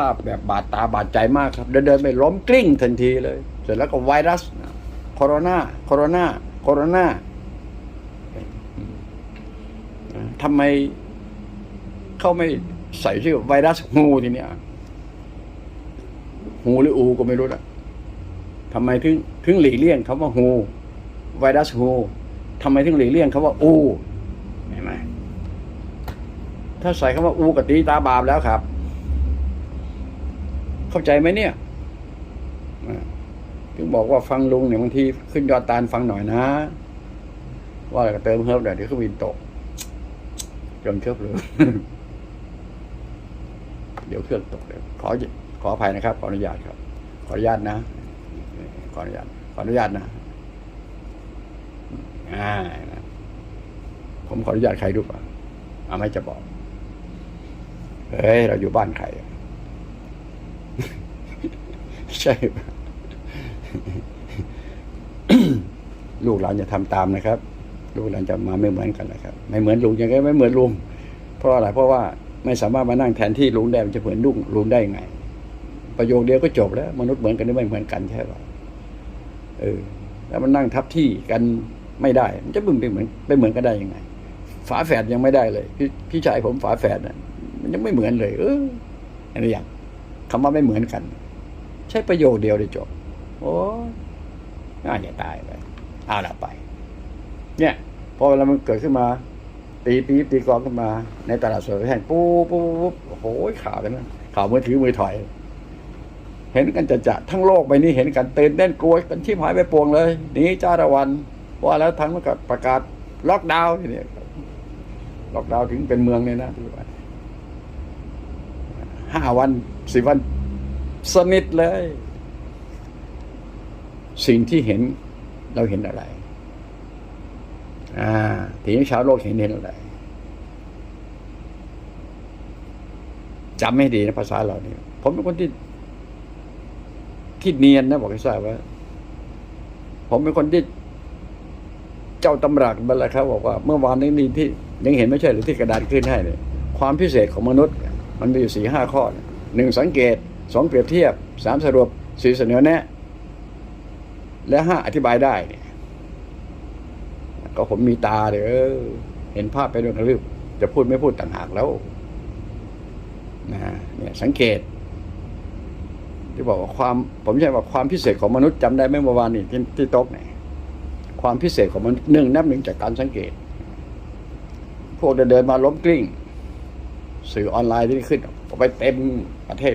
ภาพแบบบาดตาบาดใจมากครับ เดินเดินไปล้มกลิ้งทันทีเลย เสร็จแล้วก็ไวรัสโคโรนาโคโรนาโคโรนาทำไมเขาไม่ใส่ชื่อไวรัสงูทีเนี้ยหูหรืออูก็ไม่รู้นะทำไมถึงถึงหลีกเลี่ยงคำว่าหูไวรัสหูทำไมถึงหลีกเลี่ยงคำว่าอูเห็นไหมถ้าใส่คำว่าอูกับตีตาบาปแล้วครับ เข้าใจไหมเนี่ยถึงบอกว่าฟังลุงเนี่ยบางทีขึ้นยอดตาลฟังหน่อยนะ ว่าอะไรก็เติมเฮิร์บเดี๋ยเดี๋ยวเครื่องบินตกจนเครื่องเลยเดี๋ยวเครื่องตกเลยขอขออภัยนะครับ ขออนุญาตครับ ขออนุญาตนะ ขออนุญาต ขออนุญาตนะอ่านะผมขออนุญาตใครดูป่ะอาไม่จะบอก เฮ้ย เราอยู่บ้านใคร ใช่ ลูกหลานจะทำตามนะครับ ลูกหลานจะมาไม่เหมือนกันนะครับ ไม่เหมือนลุงยังไงไม่เหมือนลุง เพราะอะไรเพราะว่าไม่สามารถมานั่งแทนที่ลุงได้มันจะเหมือนลุงลุงได้ยังไง ประโยคเดียวก็จบแล้ว มนุษย์เหมือนกันหรือไม่เหมือนกันใช่ป่ะเออ แล้วมันนั่งทับที่กันไม่ได้ มันจะบึ้งไปเหมือนไปเหมือนกันได้ยังไง ฝาแฝดยังไม่ได้เลย พี่พี่ชายผมฝาแฝดน่ะมันยังไม่เหมือนเลย เอออันนี้อย่างคำว่าไม่เหมือนกัน ใช้ประโยคเดียวได้จบ โอ้ง่ายจะตายไปเอาละไป เนี่ยพอเวลามันเกิดขึ้นมา ตีปี๊บตีกองขึ้นมา ในตลาดสดแห่งปูปูปุ๊บโอ้โหข่าวกันนะข่าวมือถือมือถอย เห็นกันจะจะทั้งโลกไปนี้เห็นกันตื่นเต้นกลัวกันที่หายไปปวงเลยหนีจ้าละวันว่าแล้วทั้งมันก็ประกาศล็อกดาวน์ทีนี้ล็อกดาวน์ถึงเป็นเมืองเลยนะที่ว่าห้าวันสิบวัน สนิทเลย สิ่งที่เห็นเราเห็นอะไร อ่าทีนี้ชาวโลกเห็นเห็นอะไรจำไม่ดีนะภาษาเราเนี่ยผมเป็นคนที่ ที่เนียนนะบอกให้ทราบว่า ผมเป็นคนที่เจ้าตำรักมาแล้วครับบอกว่า เมื่อวานนี้นี่ที่ยังเห็นไม่ใช่หรือที่กระดาษขึ้นให้เนี่ยความพิเศษของมนุษย์ มันมีอยู่สี่ห้าข้อหนึ่งสังเกต สองเปรียบเทียบสามสรุปสี่เสนอแนะ และห้าอธิบายได้เนี่ยก็ผมมีตาเด้อเห็นภาพไปด้วยกันรึจะพูดไม่พูดต่างหากแล้วนะเนี่ยสังเกต ที่บอกว่าความผมใช้ว่าความพิเศษของมนุษย์จำได้ไหมเมื่อวานนี้ที่ที่โต๊ะเนี่ยความพิเศษของมนุษย์หนึ่งนับหนึ่งจากการสังเกต พวกเดินๆมาล้มกลิ้ง สื่อออนไลน์ที่ขึ้นไปเต็มประเทศ